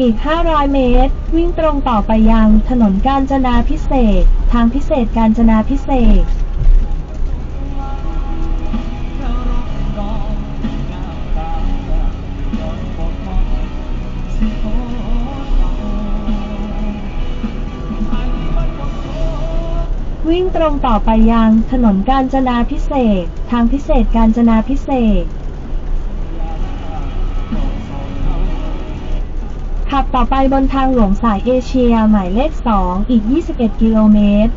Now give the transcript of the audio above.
อีก 500 เมตร วิ่งตรงต่อไปยังถนนกาญจนาพิเศษ ทางพิเศษกาญจนาพิเศษวิ่งตรงต่อไปยังถนนกาญจนาพิเศษ ทางพิเศษกาญจนาพิเศษ ขับต่อไปบนทางหลวงสายเอเชียหมายเลข 2 อีก 21 กิโลเมตร